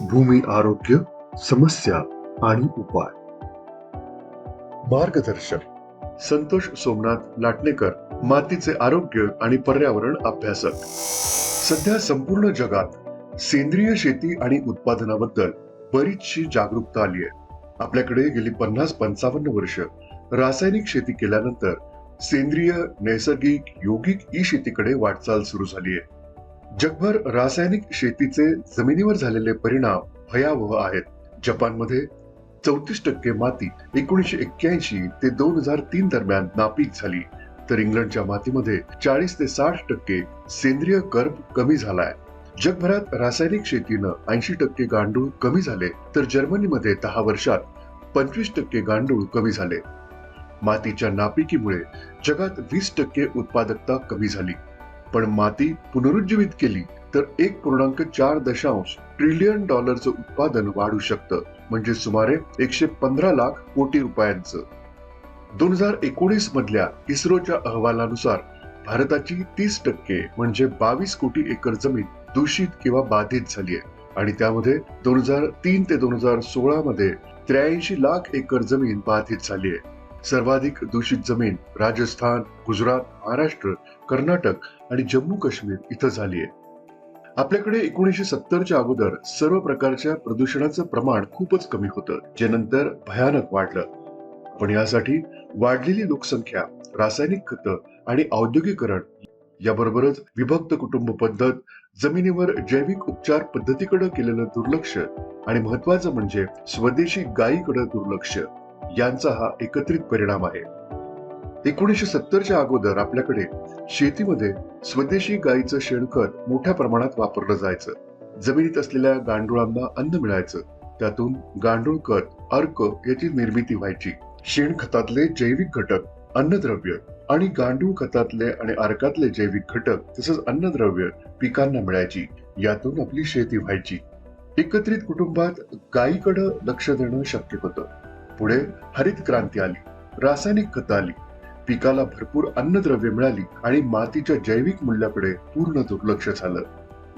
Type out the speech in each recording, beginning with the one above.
भूमी आरोग्य समस्या आणि उपाय. मार्गदर्शक. संतोष सोमनाथ लाटणेकर मातीचे आरोग्य आणि पर्यावरण अभ्यासक. सध्या संपूर्ण जगात सेंद्रिय शेती आणि उत्पादनाबद्दल बरीचशी जागरूकता आली आहे. आपल्याकडे गेली पन्नास पंचावन्न वर्ष रासायनिक शेती केल्यानंतर सेंद्रिय नैसर्गिक योगिक ई शेतीकडे वाटचाल सुरू झाली आहे. जगभर रासायनिक शेतीचे जमिनीवर झालेले परिणाम भयावह आहेत. जपानमध्ये चौतीस टक्के माती एकोणीसशे एक्क्याऐंशी ते दोन हजार तीन दरम्यान नापीक झाली. तर इंग्लंडच्या मातीमध्ये चाळीस ते साठ टक्के सेंद्रिय कर्ब कमी झालाय. जगभरात रासायनिक शेतीनं ऐंशी टक्के गांडूळ कमी झाले तर जर्मनीमध्ये दहा वर्षात पंचवीस टक्के गांडूळ कमी झाले. मातीच्या नापिकीमुळे जगात वीस टक्के उत्पादकता कमी झाली. पण माती पुनरुज्जीवित केली तर एक पूर्णांक चार दशांश ट्रिलियन डॉलरचं उत्पादन वाढू शकतं. म्हणजे सुमारे एकशे पंधरा लाख कोटी रुपयांचं. दोन हजार एकोणीस मधल्या इस्रोच्या अहवालानुसार भारताची तीस टक्के म्हणजे बावीस कोटी एकर जमीन दूषित किंवा बाधित झाली आहे. आणि त्यामध्ये दोन हजार तीन ते दोन हजार सोळा मध्ये त्र्याऐंशी लाख एकर जमीन बाधित झाली आहे. सर्वाधिक दूषित जमीन राजस्थान गुजरात महाराष्ट्र कर्नाटक आणि जम्मू काश्मीर इथं झाली आहे. आपल्याकडे एकोणीसशे सत्तरच्या अगोदर सर्व प्रकारच्या प्रदूषणाचं प्रमाण खूपच कमी होतं जे नंतर भयानक वाढलं. पण यासाठी वाढलेली लोकसंख्या रासायनिक खतं आणि औद्योगिकरण याबरोबरच विभक्त कुटुंब पद्धत जमिनीवर जैविक उपचार पद्धतीकडे केलेलं दुर्लक्ष आणि महत्वाचं म्हणजे स्वदेशी गायीकडे दुर्लक्ष. यांचा हा एकत्रित परिणाम आहे. एकोणीसशे सत्तरच्या अगोदर आपल्याकडे शेतीमध्ये स्वदेशी गायीचं शेणखत मोठ्या प्रमाणात वापरलं जायचं. जमिनीत असलेल्या गांडुळांना अन्न मिळायचं. त्यातून गांडूळ खत अर्क याची निर्मिती व्हायची. शेणखतातले जैविक घटक अन्नद्रव्य आणि गांडूळ खतातले आणि अर्कातले जैविक घटक तसंच अन्नद्रव्य पिकांना मिळायची. यातून आपली शेती व्हायची. एकत्रित कुटुंबात गायीकडे लक्ष देणं शक्य होतं. पुढे हरित क्रांती आली रासायनिक खतं आली पिकाला भरपूर अन्नद्रव्य मिळाली आणि मातीच्या जैविक मूल्याकडे पूर्ण दुर्लक्ष झालं.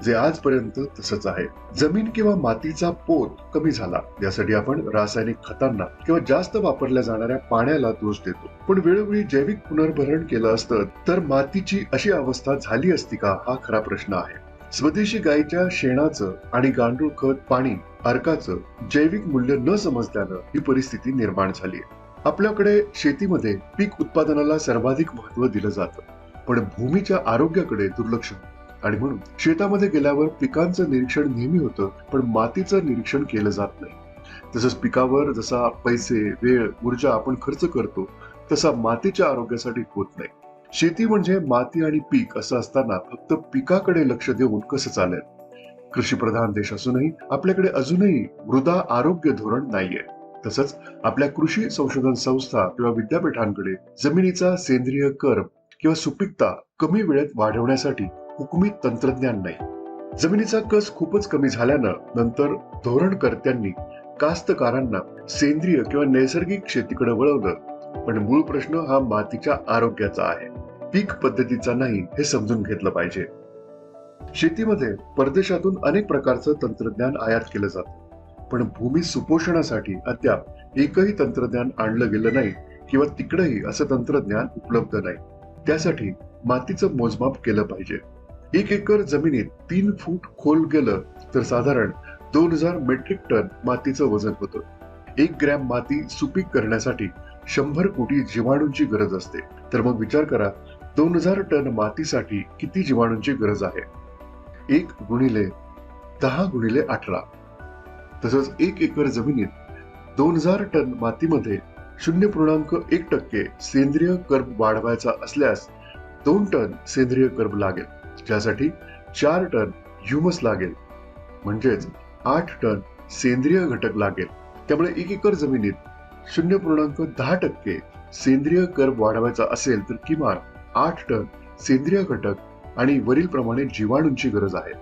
जे आजपर्यंत तसंच आहे. जमीन किंवा मातीचा पोत कमी झाला. यासाठी आपण रासायनिक खतांना किंवा जास्त वापरल्या जाणाऱ्या पाण्याला दोष देतो. पण वेळोवेळी जैविक पुनर्भरण केलं असतं तर मातीची अशी अवस्था झाली असती का? हा खरा प्रश्न आहे. स्वदेशी गायीच्या शेणाचं आणि गांडूळ खत पाणी अर्काचं जैविक मूल्य न समजल्यानं ही परिस्थिती निर्माण झाली आहे. आपल्याकडे शेतीमध्ये पीक उत्पादनाला सर्वाधिक महत्त्व दिलं जातं. पण भूमीच्या आरोग्याकडे दुर्लक्ष. आणि म्हणून शेतामध्ये गेल्यावर पिकांचं निरीक्षण नेहमी होतं पण मातीचं निरीक्षण केलं जात नाही. तसंच पिकावर जसा पैसे वेळ ऊर्जा आपण खर्च करतो तसा मातीच्या आरोग्यासाठी होत नाही. शेती म्हणजे माती आणि पीक असं असताना फक्त पिकाकडे लक्ष देऊन कसं चालेल? कृषी प्रधान देश असूनही आपल्याकडे अजूनही मृदा आरोग्य धोरण नाहीये. तसंच आपल्या कृषी संशोधन संस्था किंवा विद्यापीठांकडे जमिनीचा सेंद्रिय कर किंवा सुपीकता कमी वेळेत वाढवण्यासाठी हुकमी तंत्रज्ञान नाही. जमिनीचा कस खूपच कमी झाल्यानं नंतर धोरणकर्त्यांनी कास्तकारांना सेंद्रिय किंवा नैसर्गिक शेतीकडे वळवलं. पण मूळ प्रश्न हा मातीच्या आरोग्याचा आहे. पीक पद्धतीचा नाही हे समजून घेतलं पाहिजे. शेतीमध्ये परदेशातून अनेक प्रकारचं तंत्रज्ञान आयात केलं जातं. पण भूमी सुपोषणासाठी अद्याप एकही तंत्रज्ञान आणलं गेलं नाही किंवा तिकडेही असं तंत्रज्ञान उपलब्ध नाही. त्यासाठी मातीचं मोजमाप केलं पाहिजे. एक एकर जमिनीत तीन फूट खोल गेलं तर साधारण दोन हजार मेट्रिक टन मातीचं वजन होतं. एक ग्रॅम माती सुपीक करण्यासाठी शंभर कोटी जीवाणूंची गरज असते. तर मग विचार करा दोन हजार टन मातीसाठी किती जीवाणूंची गरज आहे? एक गुणिले दहा गुणिले अठरा. तसंच एक एकर जमिनीत दोन हजार टन मातीमध्ये शून्य पूर्णांक एक टक्के सेंद्रिय कर्ब वाढवायचा असल्यास दोन टन सेंद्रिय कर्ब लागेल. ज्यासाठी चार टन ह्युमस लागेल. म्हणजेच आठ टन सेंद्रिय घटक लागेल. त्यामुळे एक एकर जमिनीत शून्य पूर्णांक दहा टक्के सेंद्रिय कर वाढवायचा असेल तर किमान आठ टन सेंद्रिय घटक आणि वरील प्रमाणे जीवाणूंची गरज आहे.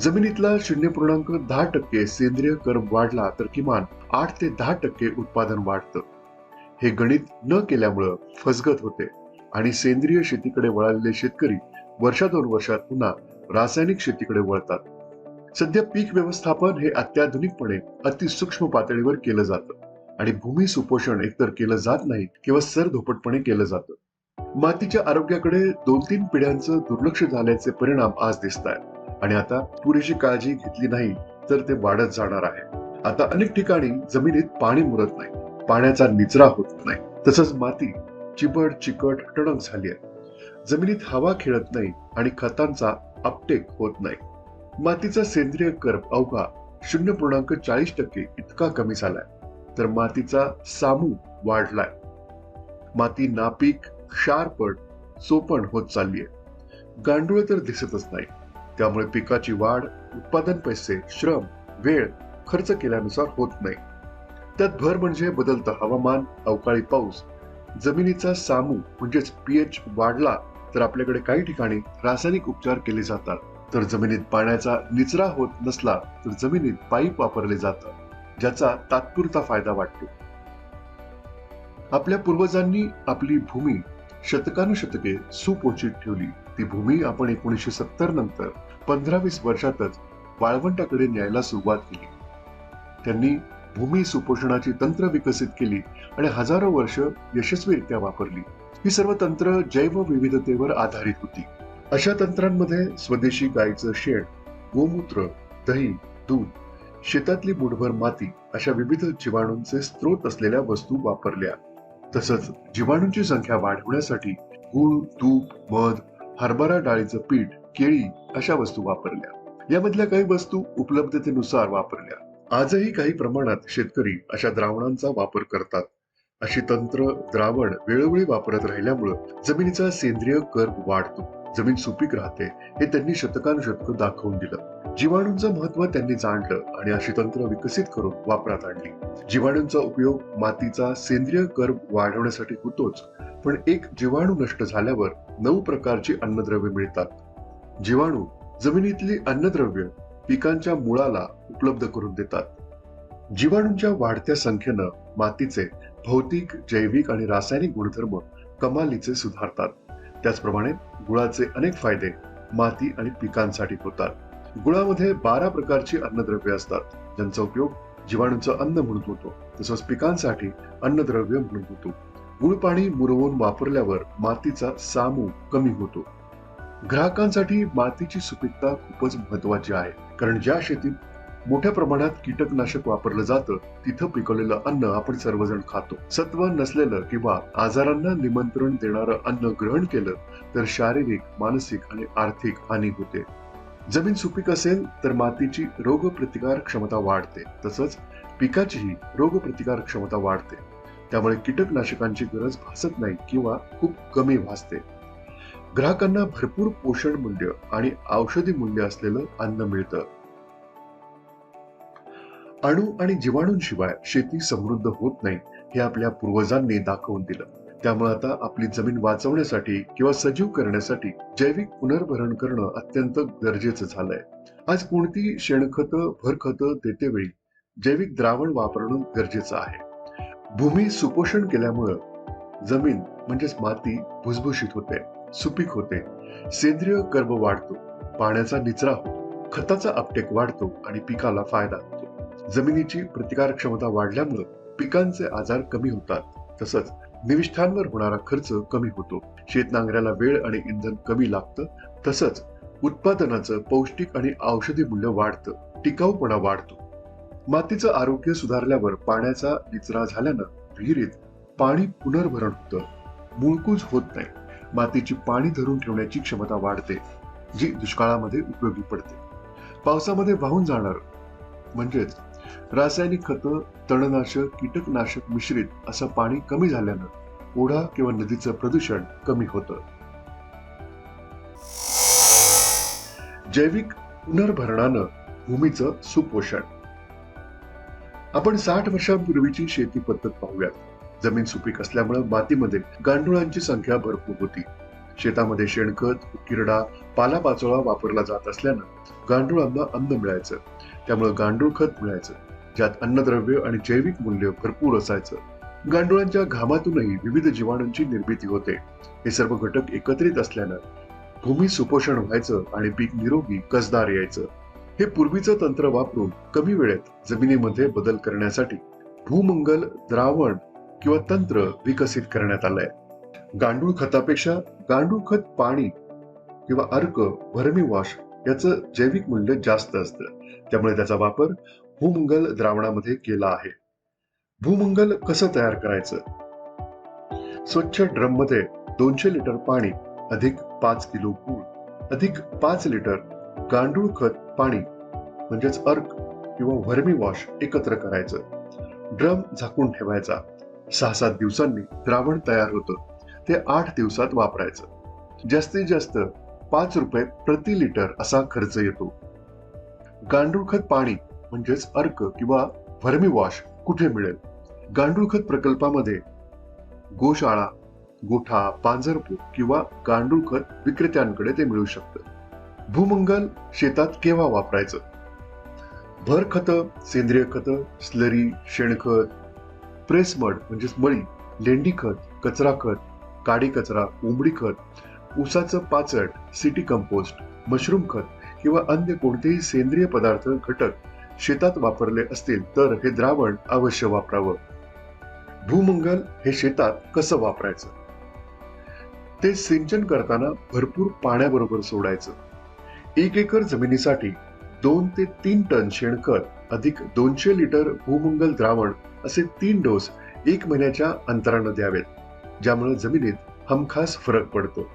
जमिनीतला शून्य पूर्णांक दहा टक्के सेंद्रिय कर वाढला तर किमान आठ ते दहा टक्के उत्पादन वाढतं. हे गणित न केल्यामुळं फसगत होते आणि सेंद्रिय शेतीकडे वळालेले शेतकरी वर्षा दोन वर्षात पुन्हा रासायनिक शेतीकडे वळतात. सध्या पीक व्यवस्थापन हे अत्याधुनिकपणे अतिसूक्ष्म पातळीवर केलं जातं. आणि भूमी सुपोषण एकतर केलं जात नाही किंवा सरधोपटपणे केलं जातं. मातीच्या आरोग्याकडे दोन तीन पिढ्यांचं दुर्लक्ष झाल्याचे परिणाम आज दिसत आहेत आणि आता पुरेशी काळजी घेतली नाही तर ते वाढत जाणार आहे. आता अनेक ठिकाणी जमिनीत पाणी मुरत नाही. पाण्याचा निचरा होत नाही. तसंच माती चिबड चिकट टणक झाली आहे. जमिनीत हवा खेळत नाही आणि खतांचा अपटेक होत नाही. मातीचा सेंद्रिय कर्ब अवघा शून्य पूर्णांक चाळीस टक्के इतका कमी झालाय. तर मातीचा सामू वाढलाय. माती नापीक क्षारपट चोपण होत चालली आहे. गांडूळ तर दिसतच नाही. त्यामुळे पिकाची वाढ उत्पादन पैसे श्रम वेळ खर्च केल्यानुसार होत नाही. त्यात भर म्हणजे बदलतं हवामान अवकाळी पाऊस. जमिनीचा सामू म्हणजेच पीएच वाढला तर आपल्याकडे काही ठिकाणी रासायनिक उपचार केले जातात. तर जमिनीत पाण्याचा निचरा होत नसला तर जमिनीत पाईप वापरले जातात. ज्याचा तात्पुरता फायदा वाटतो. आपल्या पूर्वजांनी आपली भूमी शतकानुशतके सुपोचित ठेवली. ती भूमी आपण एकोणीसशे सत्तर नंतर पंधरा वीस वर्षातच वाळवंटाकडे न्यायला सुरुवात केली. त्यांनी भूमी सुपोषणाची तंत्र विकसित केली आणि हजारो वर्ष यशस्वीरित्या वापरली. ही सर्व तंत्र जैव विविधतेवर आधारित होती. अशा तंत्रांमध्ये स्वदेशी गायीचं शेण गोमूत्र दही दूध शेतातली बुडभर माती अशा विविध जीवाणूंचे स्रोत असलेल्या वस्तू वापरल्या. तसंच जीवाणूंची संख्या वाढवण्यासाठी गूळ तूप मध हरभरा डाळीचं पीठ केळी अशा वस्तू वापरल्या. यामधल्या काही वस्तू उपलब्धतेनुसार वापरल्या. आजही काही प्रमाणात शेतकरी अशा द्रावणांचा वापर करतात. अशी तंत्र द्रावण वेळोवेळी वापरत राहिल्यामुळं जमिनीचा सेंद्रिय कर्ब वाढतो. जमीन सुपीक राहते हे त्यांनी शतकानुशतक दाखवून दिलं. जीवाणूंचं महत्त्व त्यांनी जाणलं आणि अशी तंत्र विकसित करून वापरात आणली. जीवाणूंचा उपयोग मातीचा सेंद्रिय कर्ब वाढवण्यासाठी होतोच पण एक जीवाणू नष्ट झाल्यावर नऊ प्रकारची अन्नद्रव्य मिळतात. जीवाणू जमिनीतली अन्नद्रव्य पिकांच्या मुळाला उपलब्ध करून देतात. जीवाणूंच्या वाढत्या संख्येनं मातीचे भौतिक जैविक आणि रासायनिक गुणधर्म कमालीचे सुधारतात. त्याचप्रमाणे गुळाचे अनेक फायदे माती आणि पिकांसाठी होतात. गुळामध्ये बारा प्रकारची अन्नद्रव्य असतात. ज्यांचा उपयोग जीवाणूंचं अन्न म्हणून होतो तसंच पिकांसाठी अन्नद्रव्य म्हणून होतो. गुळ पाणी मुरवून वापरल्यावर मातीचा सामू कमी होतो. ग्राहकांसाठी मातीची सुपीकता खूपच महत्वाची आहे. कारण ज्या शेतीत मोठ्या प्रमाणात कीटकनाशक वापरलं जातं. तिथं पिकवलेलं अन्न आपण सर्वजण खातो. सत्व नसलेलं किंवा आजारांना निमंत्रण देणारं अन्न ग्रहण केलं तर शारीरिक मानसिक आणि आर्थिक हानी होते. जमीन सुपीक असेल तर मातीची रोगप्रतिकार क्षमता वाढते. तसंच पिकाचीही रोगप्रतिकार क्षमता वाढते. त्यामुळे कीटकनाशकांची गरज भासत नाही किंवा खूप कमी भासते. ग्राहकांना भरपूर पोषण मूल्य आणि औषधी मूल्य असलेलं अन्न मिळतं. अणू आणि जीवाणूंशिवाय शेती समृद्ध होत नाही हे आपल्या पूर्वजांनी दाखवून दिलं. त्यामुळे आता आपली जमीन वाचवण्यासाठी किंवा सजीव करण्यासाठी जैविक पुनर्भरण करणं अत्यंत गरजेचं झालंय. आज कोणती शेणखत भरखत देते वेळी जैविक द्रावण वापरणं गरजेचं आहे. भूमी सुपोषण केल्यामुळं जमीन म्हणजेच माती भुसभुशीत होते सुपीक होते सेंद्रिय कर्ब वाढतो पाण्याचा निचरा होतो खताचा अपटेक वाढतो आणि पिकाला फायदा होतो. जमिनीची प्रतिकार क्षमता वाढल्यामुळं पिकांचे आजार कमी होतात. तसंच निविष्ठांवर होणारा खर्च कमी होतो. शेत नांगऱ्याला वेळ आणि इंधन कमी लागतं. तसंच उत्पादनाचं पौष्टिक आणि औषधी मूल्य वाढतं. टिकाऊपणा वाढतो. मातीचं आरोग्य सुधारल्यावर पाण्याचा निचरा झाल्यानं विहिरीत पाणी पुनर्भरण होतं. मुळकूज होत नाही. मातीची पाणी धरून ठेवण्याची क्षमता वाढते जी दुष्काळामध्ये उपयोगी पडते. पावसामध्ये वाहून जाणार म्हणजेच रासायनिक खतं तणनाशक कीटकनाशक मिश्रित असं पाणी कमी झाल्यानं ओढा किंवा नदीचं प्रदूषण कमी होतं. जैविक पुनर्भरणानं भूमीचं सुपोषण. आपण साठ वर्षांपूर्वीची शेती पद्धत पाहूयात. जमीन सुपीक असल्यामुळे मातीमध्ये गांडुळांची संख्या भरपूर होती. शेतामध्ये शेणखत किरडा पालापाचोळा वापरला जात असल्यानं गांडुळांना अन्न मिळायचं. त्यामुळे गांडूळ खत मिळायचं. ज्यात अन्नद्रव्य आणि जैविक मूल्य भरपूर असायचं. गांडुळांच्या घामातूनही विविध जीवाणूंची निर्मिती होते. हे सर्व घटक एकत्रित असल्यानं भूमी सुपोषण व्हायचं आणि पीक निरोगी कसदार यायचं. हे पूर्वीचं तंत्र वापरून कमी वेळेत जमिनीमध्ये बदल करण्यासाठी भूमंगल द्रावण किंवा तंत्र विकसित करण्यात आलंय. गांडूळ खतापेक्षा गांडूळ खत पाणी किंवा अर्क व्हर्मी वॉश याचं जैविक मूल्य जास्त असतं. त्यामुळे त्याचा वापर भूमंगल द्रावणामध्ये केला आहे. भूमंगल कसं तयार करायचं? स्वच्छ ड्रममध्ये दोनशे लिटर पाणी अधिक पाच किलो गूळ अधिक पाच लिटर गांडूळ खत पाणी म्हणजेच अर्क किंवा व्हर्मी वॉश एकत्र करायचं. ड्रम झाकून ठेवायचा. सहा सात दिवसांनी द्रावण तयार होतं. ते आठ दिवसात वापरायचं. जास्तीत जास्त पाच रुपये प्रति लिटर असा खर्च येतो. गांडूळ खत पाणी म्हणजेच अर्क किंवा व्हर्मी वॉश कुठे मिळेल? गांडूळ खत प्रकल्पामध्ये गोशाळा गोठा पांजरपूर किंवा गांडूळ खत विक्रेत्यांकडे ते मिळू शकतं. भूमंगल शेतात केव्हा वापरायचं? भर खत सेंद्रिय खत स्लरी शेणखत प्रेसमड म्हणजेच मळी लेंडी खत कचरा खत काडी कचरा उंबडी खत ऊसाचं पाचट सिटी कंपोस्ट मशरूम खत किंवा अन्य कोणतेही सेंद्रिय पदार्थ घटक शेतात वापरले असतील तर हे द्रावण अवश्य वापरावं. भूमंगल हे शेतात कसं वापरायचं? ते सिंचन करताना भरपूर पाण्याबरोबर सोडायचं. एक एकर जमिनीसाठी दोन ते तीन टन शेणखत अधिक दोनशे लिटर भूमंगल द्रावण असे तीन डोस एक महिन्याच्या अंतरानं द्यावेत. ज्यामुळे जमिनीत हमखास फरक पडतो.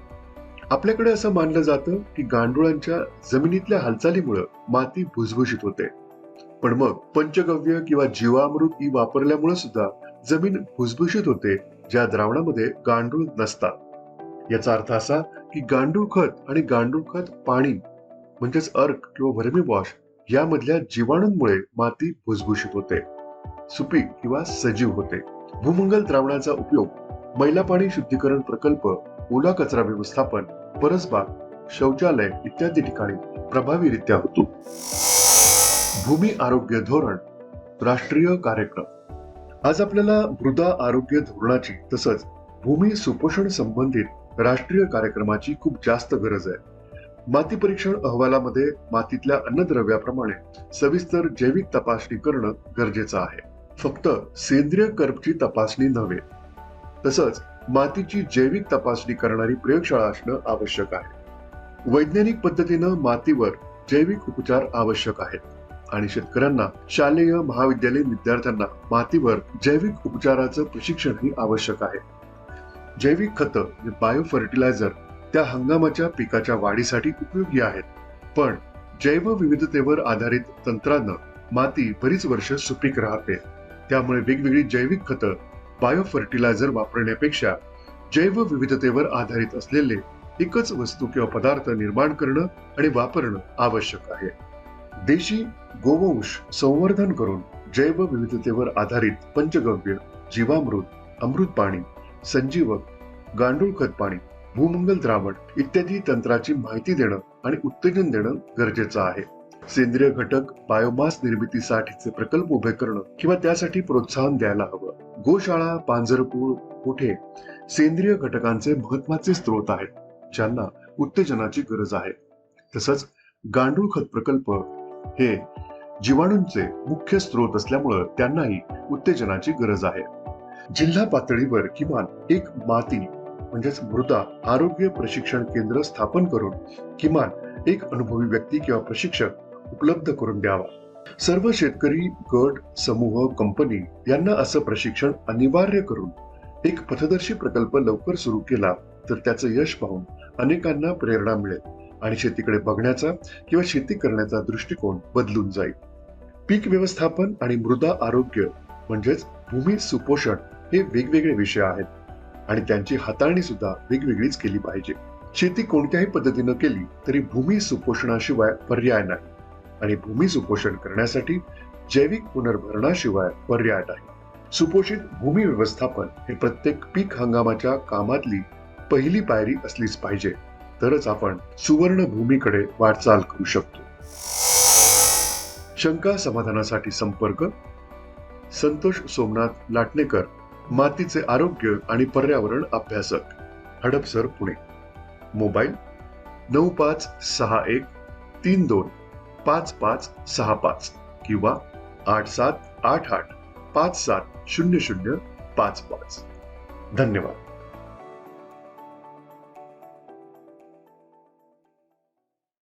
आपल्याकडे असं मानलं जातं की गांडुळांच्या जमिनीतल्या हालचालीमुळे माती भुसभुशीत होते. पण मग पंचगव्य किंवा जीवामृत ही वापरल्यामुळे सुद्धा जमीन भुसभुशीत होते ज्या द्रावणामध्ये गांडूळ नसतात. याचा अर्थ असा की गांडूळ खत आणि गांडूळ खत पाणी म्हणजेच अर्क किंवा वर्मी वॉश यामधल्या जीवाणूंमुळे माती भुसभुशीत होते. सुपीक किंवा सजीव होते. भूमंगल द्रावणाचा उपयोग मैला पाणी शुद्धीकरण प्रकल्प ओला कचरा व्यवस्थापन परसबाग शौचालय इत्यादी ठिकाणी प्रभावीरित्या होतो. भूमी आरोग्य धोरण राष्ट्रीय कार्यक्रम. आज आपल्याला मृदा आरोग्य धोरणाची तसंच भूमी सुपोषण संबंधित राष्ट्रीय कार्यक्रमाची खूप जास्त गरज आहे. माती परीक्षण अहवालामध्ये मातीतल्या अन्नद्रव्याप्रमाणे सविस्तर जैविक तपासणी करणं गरजेचं आहे. फक्त सेंद्रिय कर्बची तपासणी नव्हे तसंच मातीची जैविक तपासणी करणारी प्रयोगशाळा असणं आवश्यक आहे. वैज्ञानिक पद्धतीनं मातीवर जैविक उपचार आवश्यक आहेत आणि शेतकऱ्यांना शालेय महाविद्यालयीन विद्यार्थ्यांना मातीवर जैविक उपचाराचं प्रशिक्षणही आवश्यक आहे. जैविक खतं म्हणजे बायो फर्टिलायझर त्या हंगामाच्या पिकाच्या वाढीसाठी उपयोगी आहेत. पण जैवविविधतेवर आधारित तंत्रानं माती बरीच वर्ष सुपीक राहते. त्यामुळे वेगवेगळी जैविक खतं बायोफर्टिलायझर वापरण्यापेक्षा जैवविविधतेवर आधारित असलेले एकच वस्तू किंवा पदार्थ निर्माण करणं आणि वापरणं आवश्यक आहे. देशी गोवंश संवर्धन करून जैवविविधतेवर आधारित पंचगव्य जीवामृत अमृत पाणी संजीवक गांडूळ खत पाणी भूमंगल द्रावण इत्यादी तंत्राची माहिती देणं आणि उत्तेजन देणं गरजेचं आहे. सेंद्रिय घटक बायोमास निर्मितीसाठीचे प्रकल्प उभे करणं किंवा त्यासाठी प्रोत्साहन द्यायला हवं. गोशाळा पांजरपूळ कुठे? सेंद्रिय घटकांचे महत्त्वाचे स्रोत आहेत ज्यांना उत्तेजनाची गरज आहे. तसंच गांडूळ खत प्रकल्प हे जीवाणूंचे मुख्य स्रोत असल्यामुळं त्यांनाही उत्तेजनाची गरज आहे. जिल्हा पातळीवर किमान एक माती म्हणजेच मृदा आरोग्य प्रशिक्षण केंद्र स्थापन करून किमान एक अनुभवी व्यक्ती किंवा प्रशिक्षक उपलब्ध करून द्यावा. सर्व शेतकरी गट समूह कंपनी यांना असं प्रशिक्षण अनिवार्य करून एक पथदर्शी प्रकल्प लवकर सुरू केला तर त्याचं यश पाहून अनेकांना प्रेरणा मिळेल आणि शेतीकडे बघण्याचा किंवा शेती करण्याचा दृष्टिकोन बदलून जाईल. पीक व्यवस्थापन आणि मृदा आरोग्य म्हणजेच भूमी सुपोषण हे वेगवेगळे विषय आहेत आणि त्यांची हाताळणी सुद्धा वेगवेगळीच केली पाहिजे. शेती कोणत्याही पद्धतीनं केली तरी भूमी सुपोषणाशिवाय पर्याय नाही. आणि भूमी सुपोषण करण्यासाठी जैविक पुनर्भरणाशिवाय पर्याय नाही. सुपोषित भूमी व्यवस्थापन हे प्रत्येक पीक हंगामाच्या कामातली पहिली पायरी असलीच पाहिजे. तरच आपण सुवर्ण भूमीकडे वाटचाल करू शकतो. शंका समाधानासाठी संपर्क. संतोष सोमनाथ लाटणेकर मातीचे आरोग्य आणि पर्यावरण अभ्यासक हडपसर पुणे. मोबाईल नऊ पाच सहा एक तीन दोन. पाच पाच सहा पाच किंवा आठ सात आठ आठ पाच सात शून्य शून्य पाच पाच. धन्यवाद.